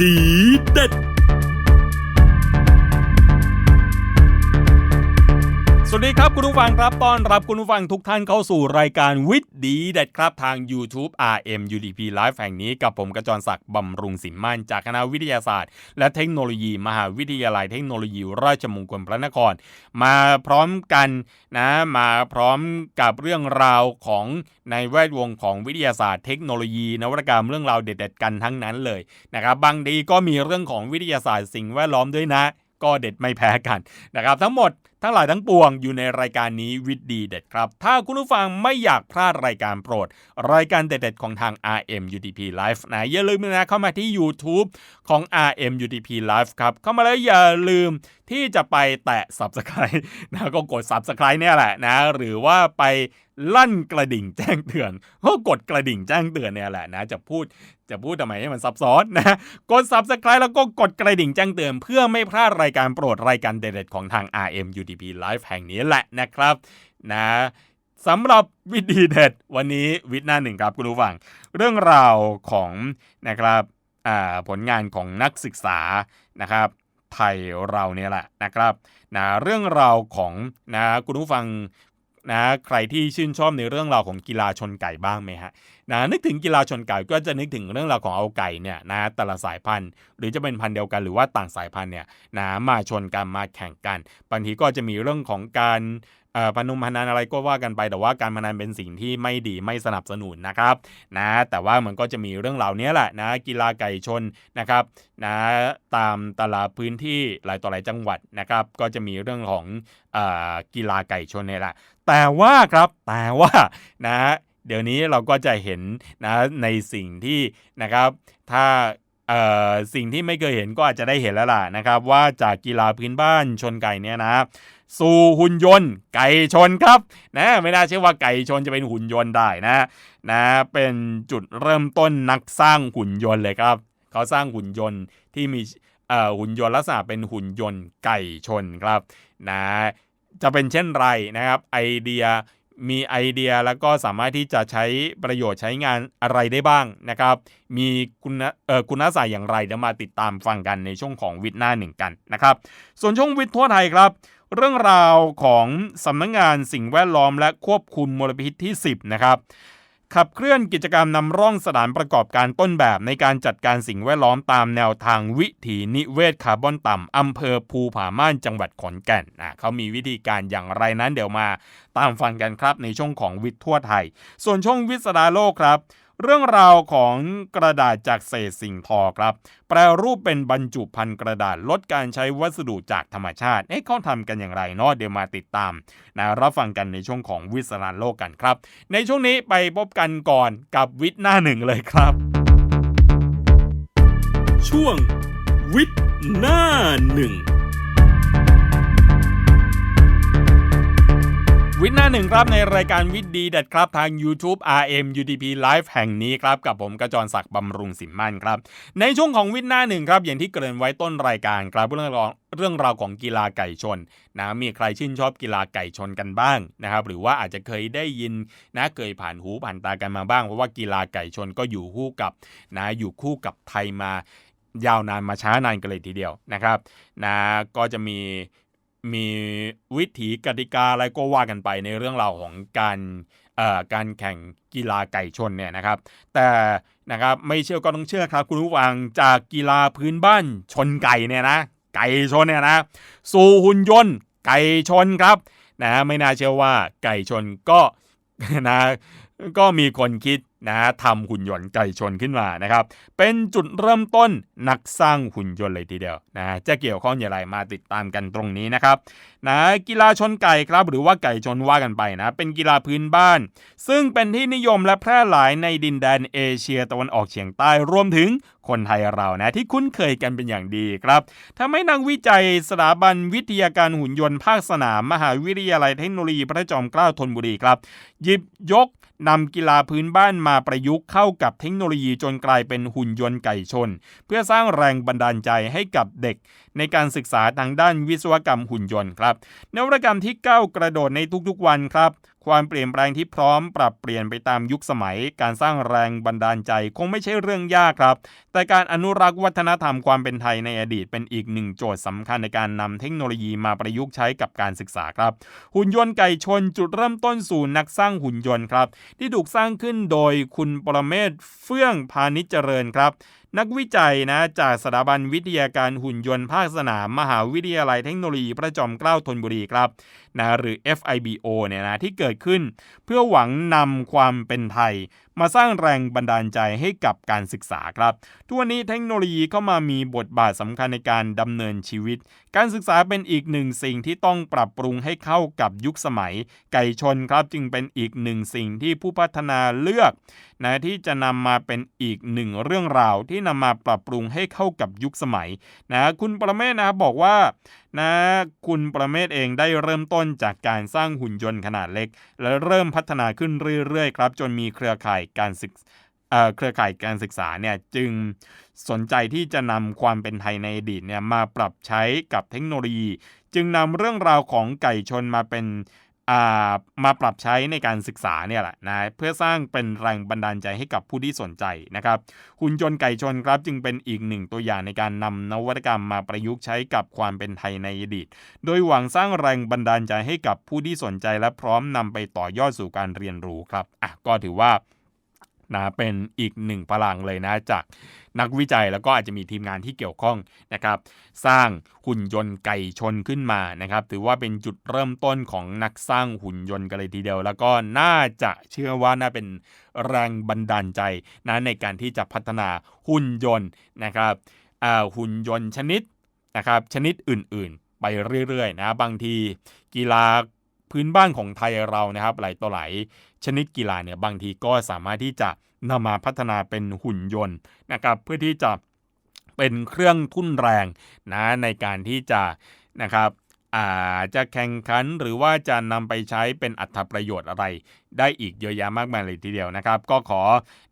ดีเด็ด ดีครับคุณผู้ฟังครับต้อนรับคุณผู้ฟังทุกท่านเข้าสู่รายการวิทย์ดีเด็ดครับทาง YouTube RM UDP Live แห่งนี้กับผมกระจรศักดิ์บำรุงสินมั่นจากคณะวิทยาศาสตร์ และเทคโนโลยี มหาวิทยาลัยเทคโนโลยี ราชมงคลพระนคร มาพร้อมกันนะมาพร้อมกับเรื่องราวของในแวดวงของวิทยาศาสตร์เทคโนโลยี นวัตกรรมเรื่องราวเด็ด ๆ กันทั้งนั้นเลยนะครับบางทีก็มีเรื่องของวิทยาศาสตร์สิ่งแวดล้อมด้วยนะ ก็เด็ดไม่แพ้กันนะครับ ทั้งหมดทั้งหลายทั้งปวงอยู่ในรายการนี้วิดดีเด็ดครับ ถ้าคุณผู้ฟังไม่อยากพลาดรายการโปรด รายการเด็ดๆของทาง RM UDP Live นะอย่าลืมนะเข้ามาที่ YouTube ของ RM UDP Live ครับเข้ามาแล้วอย่าลืมที่จะไปแตะ Subscribe นะก็กด Subscribe เนี่ยแหละนะหรือว่าไป ลั่นกระดิ่งแจ้งเตือนก็กดกระดิ่งแจ้งเตือนเนี่ยแหละนะจะพูดจะพูดทำไมให้มันซับซ้อนนะกด Subscribe แล้วก็กดกระดิ่งแจ้งเตือน เพื่อไม่พลาดรายการโปรดรายการเด็ดๆของทาง RM UDP Live แห่งนี้แหละนะครับนะสำหรับวิธีเด็ดวันนี้วิทย์หน้าหนึ่งครับคุณผู้ฟัง เรื่องราวของนะครับผลงานของนักศึกษานะครับไทยเราเนี่ยแหละนะครับนะเรื่องราวของนะคุณผู้ฟัง นะใครที่ชื่นชอบในเรื่องราวของกีฬาชนไก่บ้างไหมฮะนะนึกถึงกีฬาชนไก่ก็จะนึกถึงเรื่องราวของเอาไก่เนี่ยนะแต่ละสายพันธุ์ หรือจะเป็นพันธุ์เดียวกันหรือว่าต่างสายพันธุ์เนี่ยนะมาชนกันมาแข่งกัน บางทีก็จะมีเรื่องของการพนุมพนันอะไรก็ว่ากันไปแต่ว่าการพนันเป็นสิ่งที่ไม่ดีไม่สนับสนุนนะครับนะแต่ว่ามันก็จะมีเรื่องเหล่านี้แหละนะกีฬาไก่ชนนะครับนะตามแต่ละพื้นที่หลายต่อหลายจังหวัดนะครับก็จะมีเรื่องของอกีฬาไก่ชนนี่แหละ แต่ว่าครับแต่ว่านะเดี๋ยวนี้เราก็จะเห็นนะในสิ่งที่นะครับ ถ้าสิ่งที่ไม่เคยเห็นก็อาจจะได้เห็นแล้วล่ะนะครับ ว่าจากกีฬาพื้นบ้านชนไก่เนี่ยนะสู่หุ่นยนต์ ไก่ชนครับนะไม่น่าเชื่อว่าไก่ชนจะเป็นหุ่นยนต์ได้นะนะเป็นจุดเริ่มต้นนักสร้างหุ่นยนต์เลยครับ เขาสร้างหุ่นยนต์ที่มีหุ่นยนต์ลักษณะเป็นหุ่นยนต์ไก่ชนครับนะ จะเป็นเช่นไรนะครับไอเดียมีไอเดียแล้วก็สามารถที่จะใช้ประโยชน์ใช้งานอะไรได้บ้างนะครับ มีคุณเอ่อคุณลักษณะอย่างไรเดี๋ยวมาติดตามฟังกันในช่วงของวิทย์หน้าหนึ่งกันนะครับ ส่วนช่วงวิทย์ทั่วไทยครับ เรื่องราวของสำนักงงานสิ่งแวดล้อมและควบคุมมลพิษที่ 10 นะครับ ขับเคลื่อนกิจกรรมนำร่องสถานประกอบการต้นแบบในการจัดการสิ่งแวดล้อมตามแนวทางวิถีนิเวศคาร์บอนต่ำอำเภอภูผาม่านจังหวัดขอนแก่นนะเขามีวิธีการอย่างไรนั้นเดี๋ยวมา ตามฟังกันครับในช่วงของวิทย์ทั่วไทย ส่วนช่วงวิสดาโลกครับ เรื่องราวของกระดาษจากเศษสิ่งทอครับ แปลรูปเป็นบรรจุภัณฑ์กระดาษลดการใช้วัสดุจากธรรมชาติเอ๊ะเขาทำกันอย่างไรเนาะเดี๋ยวมาติดตามนะรับฟังกันในช่วงของวิสารโลกกันครับ ในช่วงนี้ไปพบกันก่อนกับวิทย์หน้าหนึ่งเลยครับ ช่วงวิทย์หน้าหนึ่ง วิทย์หน้าหนึ่งครับในรายการวิทย์ดีเด็ดครับทาง YouTube RM UDP Live แห่งนี้ครับกับผมกระจรศักดิ์บำรุงสิมมั่นครับ ในช่วงของวิทย์หน้าหนึ่งครับอย่างที่เกริ่นไว้ต้นรายการครับเรื่องราวเรื่องราวของกีฬาไก่ชนนะมีใครชื่นชอบกีฬาไก่ชนกันบ้างนะครับหรือว่าอาจจะเคยได้ยินนะเคยผ่านหูผ่านตากันมาบ้าง เพราะว่ากีฬาไก่ชนก็อยู่คู่กับนะอยู่คู่กับไทยมายาวนานมาช้านานกันเลยทีเดียวนะครับนะก็จะมี มีวิถีกติกาอะไรก็ว่ากันไปในเรื่องราวของการการแข่งกีฬาไก่ชนเนี่ยนะครับ แต่นะครับไม่เชื่อก็ต้องเชื่อครับคุณผู้ฟังจากกีฬาพื้นบ้านชนไก่เนี่ยนะไก่ชนเนี่ยนะสู่หุ่นยนต์ไก่ชนครับนะไม่น่าเชื่อว่าไก่ชนก็นะก็มีคนคิด นะฮะทำหุ่นยนต์ไก่ชนขึ้นมานะครับ เป็นจุดเริ่มต้นนักสร้างหุ่นยนต์เลยทีเดียวนะจะเกี่ยวข้องอย่างไรมาติดตามกันตรงนี้นะครับนะกีฬาชนไก่ครับหรือว่าไก่ชนว่ากันไปนะ เป็นกีฬาพื้นบ้าน ซึ่งเป็นที่นิยมและแพร่หลายในดินแดนเอเชียตะวันออกเฉียงใต้รวมถึง คนไทยเรานะที่คุ้นเคยกันเป็นอย่างดีครับทำให้นักวิจัยสถาบันวิทยาการหุ่นยนต์ภาคสนาม มหาวิทยาลัยเทคโนโลยีพระจอมเกล้าธนบุรีครับ หยิบยกนำกีฬาพื้นบ้านมาประยุกต์เข้ากับเทคโนโลยีจนกลายเป็นหุ่นยนต์ไก่ชน เพื่อสร้างแรงบันดาลใจให้กับเด็ก ในการศึกษาทางด้านวิศวกรรมหุ่นยนต์ครับนวัตกรรมที่ก้าวกระโดดในทุกๆวันครับ ความเปลี่ยนแปลงที่พร้อมปรับเปลี่ยนไปตามยุคสมัย การสร้างแรงบันดาลใจคงไม่ใช่เรื่องยากครับ แต่การอนุรักษ์วัฒนธรรมความเป็นไทยในอดีตเป็นอีกหนึ่งโจทย์สำคัญในการนำเทคโนโลยีมาประยุกต์ใช้กับการศึกษาครับ หุ่นยนต์ไก่ชนจุดเริ่มต้นสู่นักสร้างหุ่นยนต์ครับ ที่ถูกสร้างขึ้นโดยคุณปรเมศเฟื่องพาณิชเจริญครับ นักวิจัยนะจากสถาบันวิทยาการหุ่นยนต์ภาคสนาม มหาวิทยาลัยเทคโนโลยีพระจอมเกล้าธนบุรีครับนะหรือ FIBO เนี่ยนะที่เกิดขึ้น เพื่อหวังนำความเป็นไทย มาสร้างแรงบันดาลใจให้กับการศึกษาครับทุกวันนี้เทคโนโลยีเข้ามามีบทบาทสำคัญในการดำเนินชีวิต การศึกษาเป็นอีกหนึ่งสิ่งที่ต้องปรับปรุงให้เข้ากับยุคสมัย ไก่ชนครับจึงเป็นอีกหนึ่งสิ่งที่ผู้พัฒนาเลือกนะที่จะนำมาเป็นอีกหนึ่งเรื่องราวที่นำมาปรับปรุงให้เข้ากับยุคสมัยนะคุณประเมศนะบอกว่านะคุณประเมศเองได้เริ่มต้นจากการสร้างหุ่นยนต์ขนาดเล็ก และเริ่มพัฒนาขึ้นเรื่อยๆครับ จนมีเครือข่ายการศึกเครือข่ายการศึกษาเนี่ยจึงสนใจที่จะนำความเป็นไทยในอดีตเนี่ยมาปรับใช้กับเทคโนโลยี จึงนำเรื่องราวของไก่ชนมาเป็น มาปรับใช้ในการศึกษาเนี่ยแหละนะเพื่อสร้างเป็นแรงบันดาลใจให้กับผู้ที่สนใจนะครับหุ่นยนต์ไก่ชนครับจึงเป็นอีกหนึ่งตัวอย่างในการนำนวัตกรรมมาประยุกต์ใช้กับความเป็นไทยในอดีต โดยหวังสร้างแรงบันดาลใจให้กับผู้ที่สนใจและพร้อมนำไปต่อยอดสู่การเรียนรู้ครับอะก็ถือว่า นะเป็นอีกหนึ่งพลังเลยนะจากนักวิจัยแล้วก็อาจจะมีทีมงานที่เกี่ยวข้องนะครับ สร้างหุ่นยนต์ไก่ชนขึ้นมานะครับ ถือว่าเป็นจุดเริ่มต้นของนักสร้างหุ่นยนต์กันเลยทีเดียว แล้วก็น่าจะเชื่อว่าน่าเป็นแรงบันดาลใจนะในการที่จะพัฒนาหุ่นยนต์นะครับหุ่นยนต์ชนิดนะครับชนิดอื่นๆ ไปเรื่อยๆนะบางทีกีฬา พื้นบ้านของไทยเรานะครับ หลายต่อหลายชนิดกีฬาเนี่ยบางทีก็สามารถที่จะนำมาพัฒนาเป็นหุ่นยนต์นะครับ เพื่อที่จะเป็นเครื่องทุ่นแรงนะในการที่จะนะครับ อาจจะแข่งขันหรือว่าจะนำไปใช้เป็นอัตประโยชน์อะไร ได้อีกเยอะแยะมากมายเลยทีเดียวนะครับ ก็ขอ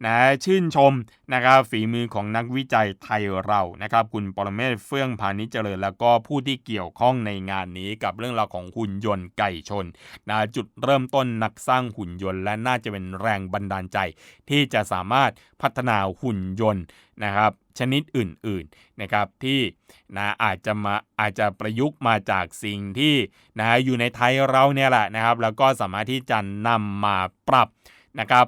นะชื่นชมนะครับฝีมือของนักวิจัยไทยเรานะครับ คุณปรเมศเฟื่องพาณิชเจริญ แล้วก็ผู้ที่เกี่ยวข้องในงานนี้กับเรื่องราวของหุ่นยนต์ไก่ชนนะจุดเริ่มต้นนักสร้างหุ่นยนต์ และน่าจะเป็นแรงบันดาลใจ ที่จะสามารถพัฒนาหุ่นยนต์นะครับ ชนิดอื่นๆนะครับที่นะอาจจะมาอาจจะประยุกต์มาจากสิ่งที่นะอยู่ในไทยเราเนี่ยแหละนะครับ แล้วก็สามารถที่จะนำมาปรับนะครับ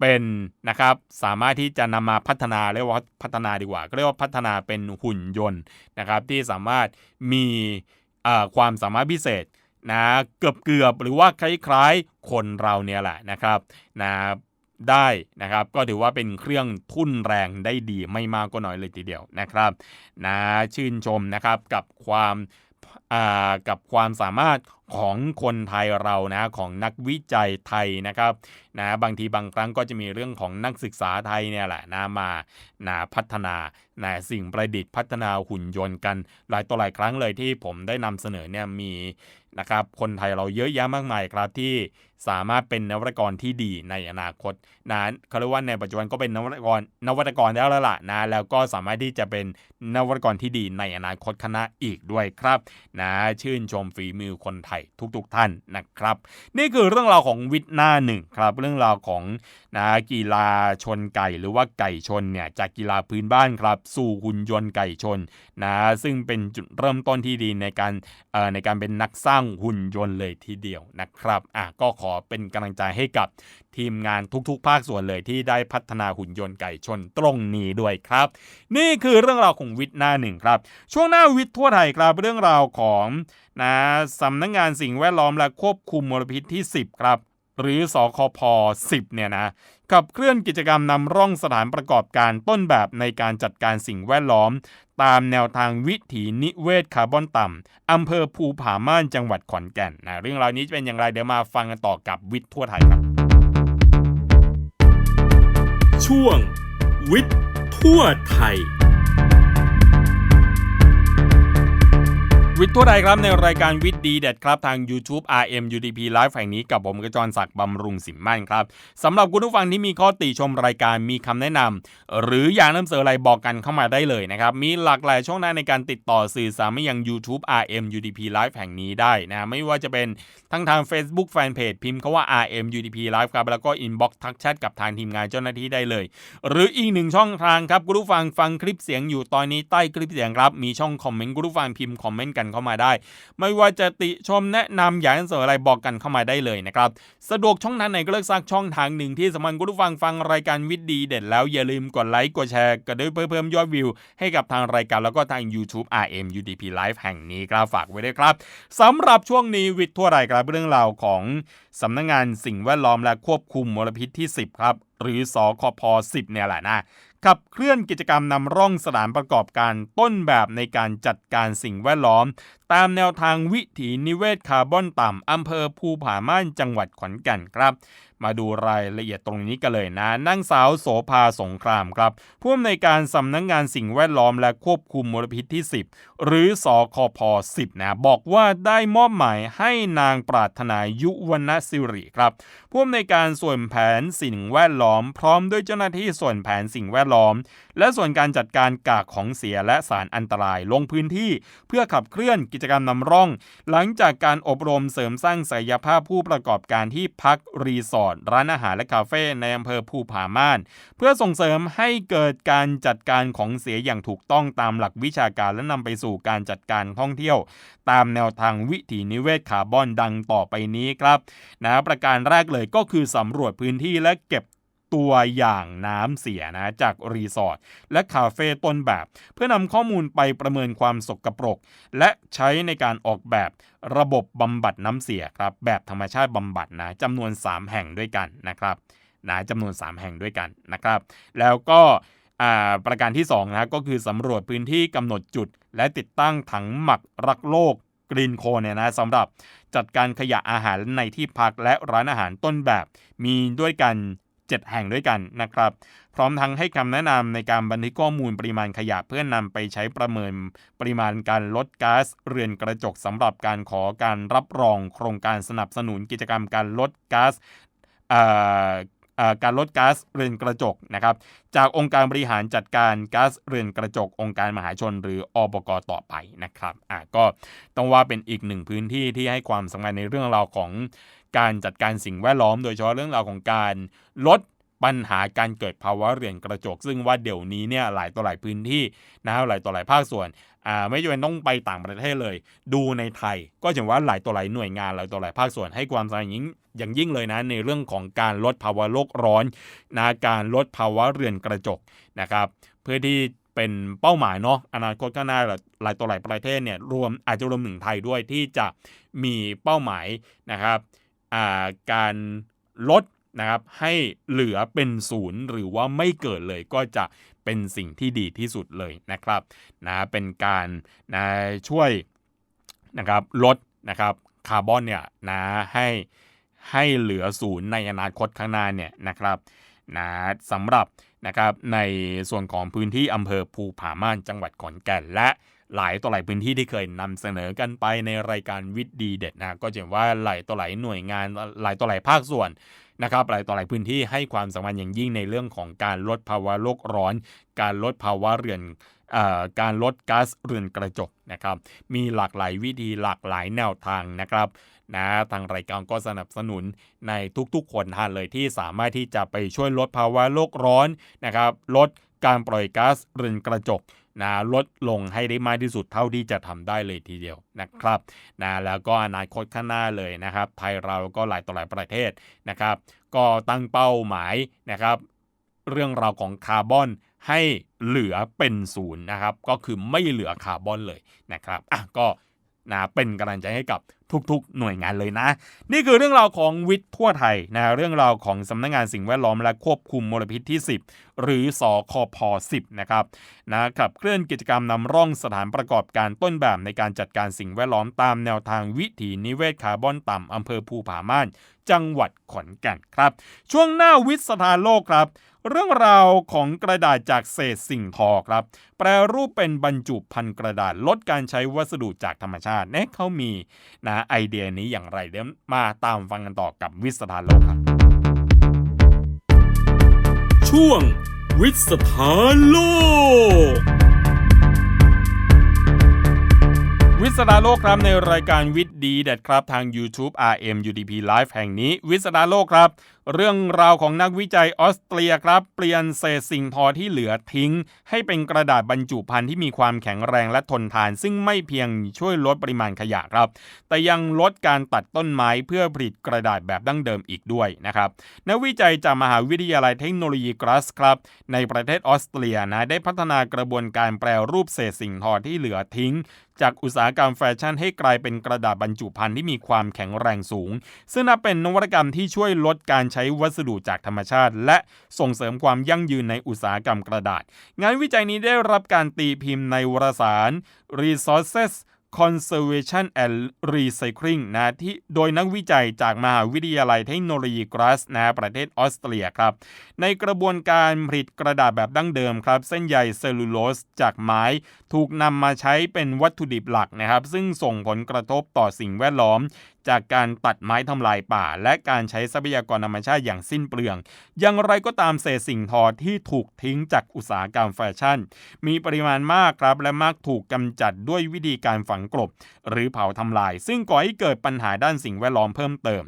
เป็นนะครับสามารถที่จะนำมาพัฒนาเรียกว่าพัฒนาดีกว่าก็เรียกว่าพัฒนาเป็นหุ่นยนต์นะครับที่สามารถมีความสามารถพิเศษนะเกือบเกือบหรือว่าคล้ายๆคนเราเนี่ยแหละนะครับนะ ได้นะครับ ก็ถือว่าเป็นเครื่องทุ่นแรงได้ดีไม่มากก็น้อยเลยทีเดียวนะครับนะชื่นชมนะครับกับความกับความสามารถของคนไทยเรานะของนักวิจัยไทยนะครับนะบางทีบางครั้งก็จะมีเรื่องของนักศึกษาไทยเนี่ยแหละนะมานะพัฒนานะสิ่งประดิษฐ์พัฒนาหุ่นยนต์กัน หลายต่อหลายครั้งเลยที่ผมได้นำเสนอเนี่ยมี นะครับ คนไทยเราเยอะแยะมากมายครับที่สามารถเป็นนวัตกรที่ดีในอนาคตนะเขาเรียกว่าในปัจจุบันก็เป็นนวัตกรนวัตกรแล้วละล่ะนะแล้วก็สามารถที่จะเป็นนวัตกรที่ดีในอนาคตคณะอีกด้วยครับนะชื่นชมฝีมือคนไทยทุกๆทท่านนะครับ นี่คือเรื่องราวของวิทย์หน้าหนึ่งครับ เรื่องราวของนะกีฬาชนไก่หรือว่าไก่ชนเนี่ยจากกีฬาพื้นบ้านครับ สู่หุ่นยนต์ไก่ชนนะซึ่งเป็นจุดเริ่มต้นที่ดีในการเอ่อในการเป็นนักสร้างหุ่นยนต์เลยทีเดียวนะครับอะก็ขอเป็นกำลังใจให้กับทีมงานทุกๆ ภาคส่วนเลยที่ได้พัฒนาหุ่นยนต์ไก่ชนตรงนี้ด้วยครับ นี่คือเรื่องราวของวิทย์หน้าหนึ่งครับ ช่วงหน้าวิทย์ทั่วไทยครับเรื่องราวของนะสำนักงงานสิ่งแวดล้อมและควบคุมมลพิษที่ 10 ครับ หรือสอคพ10เนี่ยนะกับเคลื่อนกิจกรรมนำร่องสถานประกอบการต้นแบบในการจัดการสิ่งแวดล้อม ตามแนวทางวิถีนิเวศคาร์บอนต่ำอำเภอภูผาม่านจังหวัดขอนแก่นนะเรื่องราวนี้จะเป็นอย่างไรเดี๋ยวมาฟังกันต่อกับวิทย์ทั่วไทยครับ ช่วง วิทย์ทั่วไทย วิทย์ทั่วไทยครับในรายการวิทย์ดีเด็ดครับทาง YouTube RM UDP Live แห่งนี้กับผมกระจรศักดิ์บำรุงสิมมั่นครับสำหรับคุณผู้ฟังที่มีข้อติชมรายการมีคำแนะนำหรืออยากนำเสนออะไรบอกกันเข้ามาได้เลยนะครับ มีหลากหลายช่องทางในการติดต่อสื่อสารมายัง YouTube RM UDP Live แห่งนี้ได้นะไม่ว่าจะเป็นทั้งทาง Facebook Fanpage พิมพ์คาว่า RM UDP Live ครับแล้วก็ Inbox ทักแชทกับทางทีมงานเจ้าหน้าที่ได้เลย หรืออีกหนึ่งช่องทางครับคุณผู้ฟังฟังคลิปเสียงอยู่ตอนนี้ใต้คลิปเสียงครับมีช่องคอมเมนต์คุณผู้ฟังพิมพ์คอมเมนต์กันเข้ามาได้ ไม่ว่าจะติชมแนะนำอยากเสนออะไรบอกกันเข้ามาได้เลยนะครับสะดวกช่องทางไหนก็เลือกสักช่องทางหนึ่งที่สำคัญคุณผู้ฟังฟังรายการวิดีเด็ดแล้วอย่าลืมกดไลค์กดแชร์กันด้วยเพื่อเพิ่มยอดวิว ให้กับทางรายการแล้วก็ทาง YouTube RM UDP Live แห่งนี้ครับฝากไว้ด้วยครับสำหรับช่วงนี้วิทย์ทั่วรายการเรื่องราวของสำนักงานสิ่งแวดล้อมและควบคุมมลพิษที่ 10 ครับ หรือสคพ10 เนี่ยแหละนะ ขับเคลื่อนกิจกรรมนำร่องสถานประกอบการต้นแบบในการจัดการสิ่งแวดล้อม ตามแนวทางวิถีนิเวศคาร์บอนต่ำอำเภอภูผาม่านจังหวัดขอนแก่นครับ มาดูรายละเอียดตรงนี้กันเลยนะนั่งสาวโสภาสงครามครับผู้อำนวยการสำนักงงานสิ่งแวดล้อมและควบคุมมลพิษที่ 10 หรือสอคพ10นะบอกว่าได้มอบหมายให้นางปรารถนายุวรรณสิริครับผู้อำนวยการส่วนแผนสิ่งแวดล้อม พร้อมด้วยเจ้าหน้าที่ส่วนแผนสิ่งแวดล้อม และส่วนการจัดการกากของเสียและสารอันตรายลงพื้นที่ เพื่อขับเคลื่อนกิจกรรมนำร่อง หลังจากการอบรมเสริมสร้างศักยภาพผู้ประกอบการที่พักรีสอร์ทร้านอาหารและคาเฟ่ในอำเภอภูผาม่าน เพื่อส่งเสริมให้เกิดการจัดการของเสียอย่างถูกต้องตามหลักวิชาการและนำไปสู่การจัดการท่องเที่ยว ตามแนวทางวิถีนิเวศคาร์บอนดังต่อไปนี้ครับนะประการแรกเลยก็คือสำรวจพื้นที่และเก็บ ตัวอย่างน้ำเสียนะจากรีสอร์ทและคาเฟ่ต้นแบบ เพื่อนำข้อมูลไปประเมินความสกปรก และใช้ในการออกแบบระบบบำบัดน้ำเสียครับแบบธรรมชาติบำบัดนะจำนวน 3 แห่งด้วยกันนะครับนะจำนวน 3 แห่งด้วยกันนะครับ แล้วก็ประการที่2นะก็คือสำรวจพื้นที่กำหนดจุด และติดตั้งถังหมักรักโลกกรีนโคเนี่ยนะสำหรับจัดการขยะอาหารในที่พักและร้านอาหารต้นแบบ มีด้วยกัน 7 แห่งด้วยกันนะครับ พร้อมทั้งให้คำแนะนำในการบันทึกข้อมูลปริมาณขยะเพื่อนำไปใช้ประเมินปริมาณการลดก๊าซเรือนกระจกสำหรับการขอการรับรองโครงการสนับสนุนกิจกรรมการลดก๊าซการลดก๊าซเรือนกระจกนะครับ จากองค์การบริหารจัดการก๊าซเรือนกระจก องค์การมหาชน หรืออบกต่อไปนะครับอะก็ต้องว่าเป็นอีกหนึ่งพื้นที่ที่ให้ความสำคัญในเรื่องราวของ การจัดการสิ่งแวดล้อม โดยเฉพาะเรื่องราวของการลดปัญหาการเกิดภาวะเรือนกระจก ซึ่งว่าเดี๋ยวนี้เนี่ยหลายต่อหลายพื้นที่นะครับหลายต่อหลายภาคส่วนอ่าไม่จำเป็นต้องไปต่างประเทศเลย ดูในไทย ก็จะว่าหลายต่อหลายหน่วยงานหลายต่อหลายภาคส่วนให้ความสำคัญยิ่งอย่างยิ่งเลยนะในเรื่องของการลดภาวะโลกร้อนนะการลดภาวะเรือนกระจกนะครับ เพื่อที่เป็นเป้าหมายเนาะอนาคตข้างหน้าหลายต่อหลายประเทศเนี่ยรวมอาจจะรวมถึงไทยด้วยที่จะมีเป้าหมายนะครับ การลดนะครับให้เหลือเป็นศูนย์หรือว่าไม่เกิดเลยก็จะเป็นสิ่งที่ดีที่สุดเลยนะครับนะเป็นการนะช่วยนะครับลดนะครับคาร์บอนเนี่ยนะให้ให้เหลือศูนย์ในอนาคตข้างหน้าเนี่ยนะครับนะสำหรับนะครับในส่วนของพื้นที่อำเภอภูผาม่านจังหวัดขอนแก่นและ หลายต่อหลายพื้นที่ที่เคยนำเสนอกันไปในรายการวิทย์ดีเด็ดนะก็จะว่าหลายต่อหลายหน่วยงานหลายต่อหลายภาคส่วนนะครับหลายต่อหลายพื้นที่ให้ความสำคัญอย่างยิ่งในเรื่องของการลดภาวะโลกร้อน การลดภาวะเรือนการลดก๊าซเรือนกระจกนะครับ มีหลากหลายวิธีหลากหลายแนวทางนะครับนะทางรายการก็สนับสนุนในทุกๆคนท่านเลยที่สามารถที่จะไปช่วยลดภาวะโลกร้อนนะครับ ลดการปล่อยก๊าซเรือนกระจก นะลดลงให้ได้มากที่สุดเท่าที่จะทำได้เลยทีเดียวนะครับนะแล้วก็อนาคตข้างหน้าเลยนะครับ ไทยเราก็หลายต่อหลายประเทศนะครับ ก็ตั้งเป้าหมายนะครับ เรื่องราวของคาร์บอนให้เหลือเป็นศูนย์นะครับ ก็คือไม่เหลือคาร์บอนเลยนะครับอะก็นะเป็นกำลังใจให้กับ ทุกๆ หน่วยงานเลยนะ นี่คือเรื่องราวของวิทย์ทั่วไทยนะเรื่องราวของสำนักงงานสิ่งแวดล้อมและควบคุมมลพิษที่ 10 หรือสอคอพ10นะครับนะขับเคลื่อนกิจกรรมนำร่องสถานประกอบการต้นแบบในการจัดการสิ่งแวดล้อมตามแนวทางวิถีนิเวศคาร์บอนต่ำอำเภอภูผาม่านจังหวัดขอนแก่นครับ ช่วงหน้าวิทย์สถานโลกครับเรื่องราวของกระดาษจากเศษสิ่งทอครับ แปรรูปเป็นบรรจุภัณฑ์กระดาษลดการใช้วัสดุจากธรรมชาติเน่เขามีนะไอเดียนี้อย่างไรเดี๋ยวมาตามฟังกันต่อกับวิสถานโลกครับ ช่วงวิสถานโลก สดาโลกครับในรายการวิทย์ดีเด็ดครับทาง YouTube RM UDP Live แห่งนี้ วิสดาโลกครับ เรื่องราวของนักวิจัยออสเตรียครับ เปลี่ยนเศษสิ่งทอที่เหลือทิ้ง ให้เป็นกระดาษบรรจุภัณฑ์ที่มีความแข็งแรงและทนทาน ซึ่งไม่เพียงช่วยลดปริมาณขยะครับ แต่ยังลดการตัดต้นไม้เพื่อผลิตกระดาษแบบดั้งเดิมอีกด้วยนะครับนักวิจัยจากมหาวิทยาลัยเทคโนโลยีกรัสครับในประเทศออสเตรียนะได้พัฒนากระบวนการแปรรูปเศษสิ่งทอที่เหลือทิ้ง จากอุตสาหกรรมแฟชั่นให้กลายเป็นกระดาษบรรจุภัณฑ์ที่มีความแข็งแรงสูง ซึ่งนับเป็นนวัตกรรมที่ช่วยลดการใช้วัสดุจากธรรมชาติ และส่งเสริมความยั่งยืนในอุตสาหกรรมกระดาษ งานวิจัยนี้ได้รับการตีพิมพ์ในวารสาร Resources Conservation and Recycling นะที่โดยนักวิจัยจากมหาวิทยาลัยเทคโนโลยีกรัสนะประเทศออสเตรียครับ ในกระบวนการผลิตกระดาษแบบดั้งเดิมครับ เส้นใยเซลลูโลสจากไม้ถูกนำมาใช้เป็นวัตถุดิบหลักนะครับ ซึ่งส่งผลกระทบต่อสิ่งแวดล้อมจากการตัดไม้ทำลายป่า และการใช้ทรัพยากรธรรมชาติอย่างสิ้นเปลือง อย่างไรก็ตามเศษสิ่งทอที่ถูกทิ้งจากอุตสาหกรรมแฟชั่น มีปริมาณมากครับและมักถูกกำจัดด้วยวิธีการฝังกลบ หรือเผาทำลาย ซึ่งก่อให้เกิดปัญหาด้านสิ่งแวดล้อมเพิ่มเติม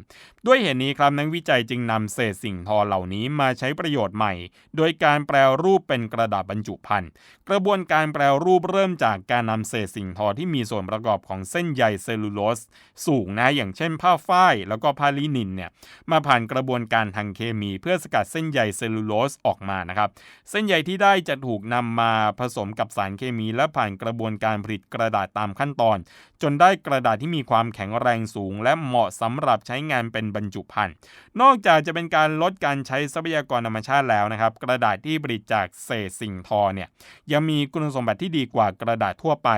ด้วยเหตุนี้ครับนักวิจัยจึงนำเศษสิ่งทอเหล่านี้มาใช้ประโยชน์ใหม่ โดยการแปลรูปเป็นกระดาษบรรจุภัณฑ์กระบวนการแปลรูปเริ่มจากการนำเศษสิ่งทอที่มีส่วนประกอบของเส้นใยเซลลูโลสสูงนะอย่าง่ยงเช่นผ้าฝ้ายแล้วก็ผ้าลินินเนี่ยมาผ่านกระบวนการทางเคมี เพื่อสกัดเส้นใยเซลลูโลสออกมานะครับ เส้นใยที่ได้จะถูกนำมาผสมกับสารเคมี และผ่านกระบวนการผลิตกระดาษตามขั้นตอน จนได้กระดาษที่มีความแข็งแรงสูง และเหมาะสำหรับใช้งานเป็นบรรจุภัณฑ์นอกจากจะเป็นการลดการใช้ทรัพยากรธรรมชาติแล้วนะครับ กระดาษที่ผลิตจากเศษสิ่งทอเนี่ยยังมีคุณสมบัติที่ดีกว่ากระดาษทั่วไป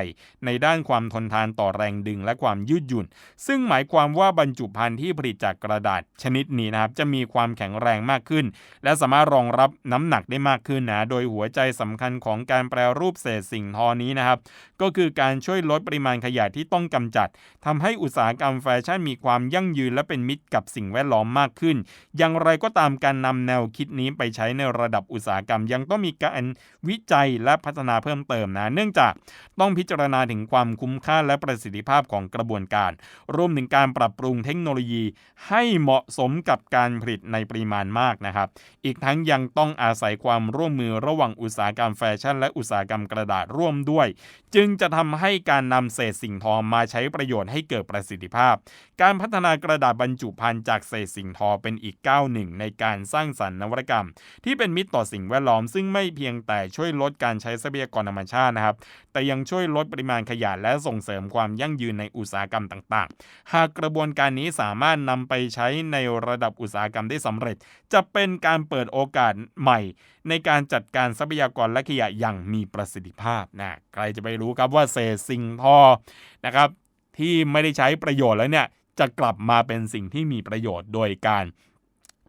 ในด้านความทนทานต่อแรงดึงและความยืดหยุ่น ซึ่งหมายความว่าบรรจุภัณฑ์ที่ผลิตจากกระดาษชนิดนี้นะครับจะมีความแข็งแรงมากขึ้น และสามารถรองรับน้ำหนักได้มากขึ้นนะโดยหัวใจสำคัญของการแปรรูปเศษสิ่งทอนี้นะครับ ก็คือการช่วยลดปริมาณขยะที่ต้องกำจัดทำให้อุตสาหกรรมแฟชั่นมีความยั่งยืนและเป็นมิตรกับสิ่งแวดล้อมมากขึ้น อย่างไรก็ตามการนำแนวคิดนี้ไปใช้ในระดับอุตสาหกรรม ยังต้องมีการวิจัยและพัฒนาเพิ่มเติมนะเนื่องจากต้องพิจารณาถึงความคุ้มค่าและประสิทธิภาพของกระบวนการ รวมถึงการการปรับปรุงเทคโนโลยีให้เหมาะสมกับการผลิตในปริมาณมากนะครับ อีกทั้งยังต้องอาศัยความร่วมมือระหว่างอุตสาหกรรมแฟชั่น และอุตสาหกรรมกระดาษร่วมด้วย จึงจะทำให้การนำเศษสิ่งทอมาใช้ประโยชน์ให้เกิดประสิทธิภาพ การพัฒนากระดาษบรรจุภัณฑ์จากเศษสิ่งทอเป็นอีกก้าวหนึ่งในการสร้างสรรค์นวัตกรรม ที่เป็นมิตรต่อสิ่งแวดล้อมซึ่งไม่เพียงแต่ช่วยลดการใช้ทรัพยากรธรรมชาตินะครับ แต่ยังช่วยลดปริมาณขยะและส่งเสริมความยั่งยืนในอุตสาหกรรมต่าง ๆ หากกระบวนการนี้สามารถนำไปใช้ในระดับอุตสาหกรรมได้สำเร็จ จะเป็นการเปิดโอกาสใหม่ ในการจัดการทรัพยากรและขยะอย่างมีประสิทธิภาพนะใครจะไปรู้ครับว่าเศษสิ่งทอนะครับ ที่ไม่ได้ใช้ประโยชน์แล้วเนี่ยจะกลับมาเป็นสิ่งที่มีประโยชน์โดยการ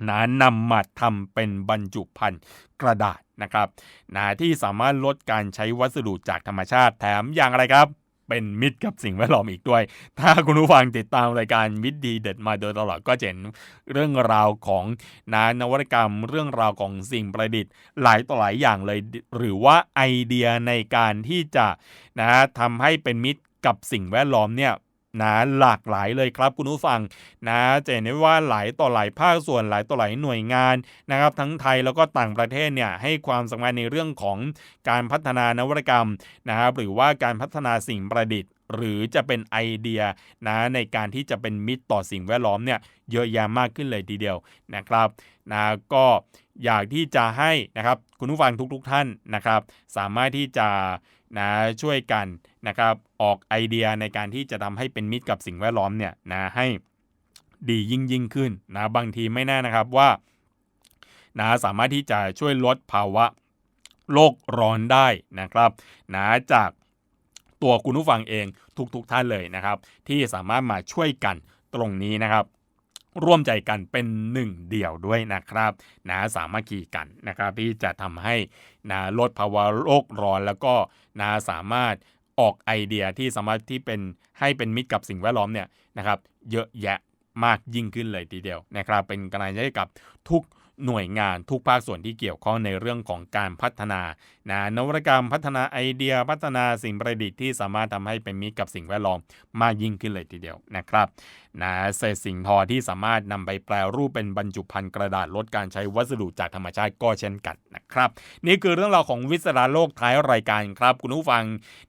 นะนำมาทำเป็นบรรจุภัณฑ์กระดาษนะครับนะที่สามารถลดการใช้วัสดุจากธรรมชาติแถมอย่างอะไรครับ เป็นมิตรกับสิ่งแวดล้อมอีกด้วย ถ้าคุณผู้ฟังติดตามรายการวิทดีเด็ดมาโดยตลอดก็จะเห็นเรื่องราวของนานวัตกรรม เรื่องราวของสิ่งประดิษฐ์ หลายต่อหลายอย่างเลย หรือว่าไอเดียในการที่จะนะทำให้เป็นมิตรกับสิ่งแวดล้อมเนี่ย นะหลากหลายเลยครับคุณผู้ฟังนะจะเห็นได้ว่าหลายต่อหลายภาคส่วนหลายต่อหลายหน่วยงานนะครับ ทั้งไทยแล้วก็ต่างประเทศเนี่ยให้ความสำคัญในเรื่องของการพัฒนานวัตกรรมนะครับหรือว่าการพัฒนาสิ่งประดิษฐ์ หรือจะเป็นไอเดียนะในการที่จะเป็นมิตรต่อสิ่งแวดล้อมเนี่ยเยอะแยะมากขึ้นเลยทีเดียวนะครับนะก็อยากที่จะให้นะครับคุณผู้ฟังทุกๆทท่านนะครับ สามารถที่จะนะช่วยกันนะครับออกไอเดียในการที่จะทำให้เป็นมิตรกับสิ่งแวดล้อมเนี่ยนะให้ดียิ่งยิ่งขึ้นนะบางทีไม่แน่นะครับว่านะสามารถที่จะช่วยลดภาวะโลกร้อนได้นะครับนะจากตัวคุณผู้ฟังเองทุกๆทท่านเลยนะครับ ที่สามารถมาช่วยกันตรงนี้นะครับร่วมใจกันเป็นหนึ่งเดียวด้วยนะครับนะสามัคคีกันนะครับที่จะทำให้นะลดภาวะโลกร้อนแล้วก็ นะสามารถออกไอเดียที่สามารถที่เป็นให้เป็นมิตรกับสิ่งแวดล้อมเนี่ยนะครับเยอะแยะมากยิ่งขึ้นเลยทีเดียวนะครับ เป็นกำลังใจให้กับทุกหน่วยงานทุกภาคส่วนที่เกี่ยวข้องในเรื่องของการพัฒนานะนวัตกรรมพัฒนาไอเดียพัฒนาสิ่งประดิษฐ์ที่สามารถทำให้เป็นมิตรกับสิ่งแวดล้อมมากยิ่งขึ้นเลยทีเดียวนะครับ นะเศษสิ่งทอที่สามารถนำไปแปลรูปเป็นบรรจุภัณฑ์กระดาษลดการใช้วัสดุจากธรรมชาติก็เช่นกันนะครับ นี่คือเรื่องราวของวิสราโลกท้ายรายการครับ คุณผู้ฟัง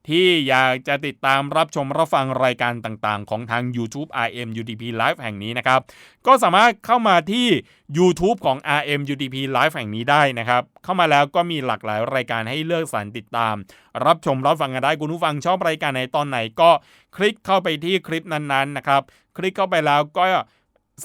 ที่อยากจะติดตามรับชมรับฟังรายการต่างๆ ของทาง YouTube RM UDP Live แห่งนี้นะครับ ก็สามารถเข้ามาที่ YouTube ของ RM UDP Live แห่งนี้ได้นะครับ เข้ามาแล้วก็มีหลากหลายรายการให้เลือกสรรติดตาม รับชมรับฟังกันได้คุณผู้ฟังชอบรายการในตอนไหนก็ คลิกเข้าไปที่คลิปนั้นๆนะครับ คลิกเข้าไปแล้วก็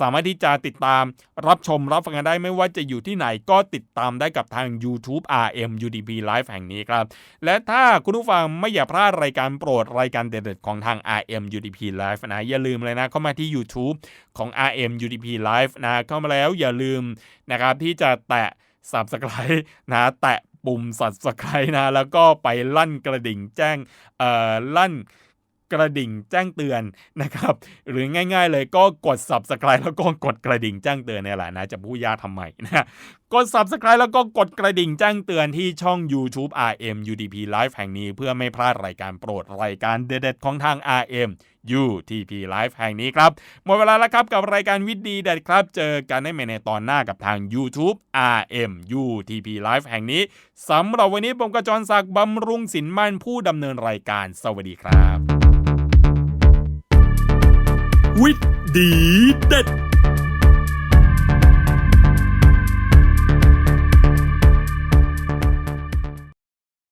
สามารถที่จะติดตามรับชมรับฟังกันได้ไม่ว่าจะอยู่ที่ไหนก็ติดตามได้กับทาง YouTube RM UDP Live แห่งนี้ครับ และถ้าคุณผู้ฟังไม่อยากพลาดรายการโปรดรายการเด็ดๆของทาง RM UDP Live นะ อย่าลืมเลยนะ เข้ามาที่ YouTube ของ RM UDP Live นะ เข้ามาแล้วอย่าลืมนะครับที่จะแตะ Subscribe นะแตะปุ่ม Subscribe นะ แล้วก็ไปลั่นกระดิ่งแจ้งเอ่อลั่น กระดิ่งแจ้งเตือนนะครับ หรือง่าย ๆ เลยก็กด Subscribe แล้วก็กดกระดิ่งแจ้งเตือนเนี่ยแหละนะจะพูดยากทำไมนะกด Subscribe แล้วก็กดกระดิ่งแจ้งเตือนที่ช่อง YouTube RM UDP Live แห่งนี้ เพื่อไม่พลาดรายการโปรดรายการเด็ดๆของทาง RM UTP Live แห่งนี้ครับ หมดเวลาแล้วครับกับรายการวิดีเด็ดครับ เจอกันได้ใหม่ในตอนหน้ากับทาง YouTube RM UTP Live แห่งนี้สำหรับวันนี้ผมกระจรศักดิ์บำรุงสินมั่นผู้ดำเนินรายการสวัสดีครับ วิทย์ดีเด็ด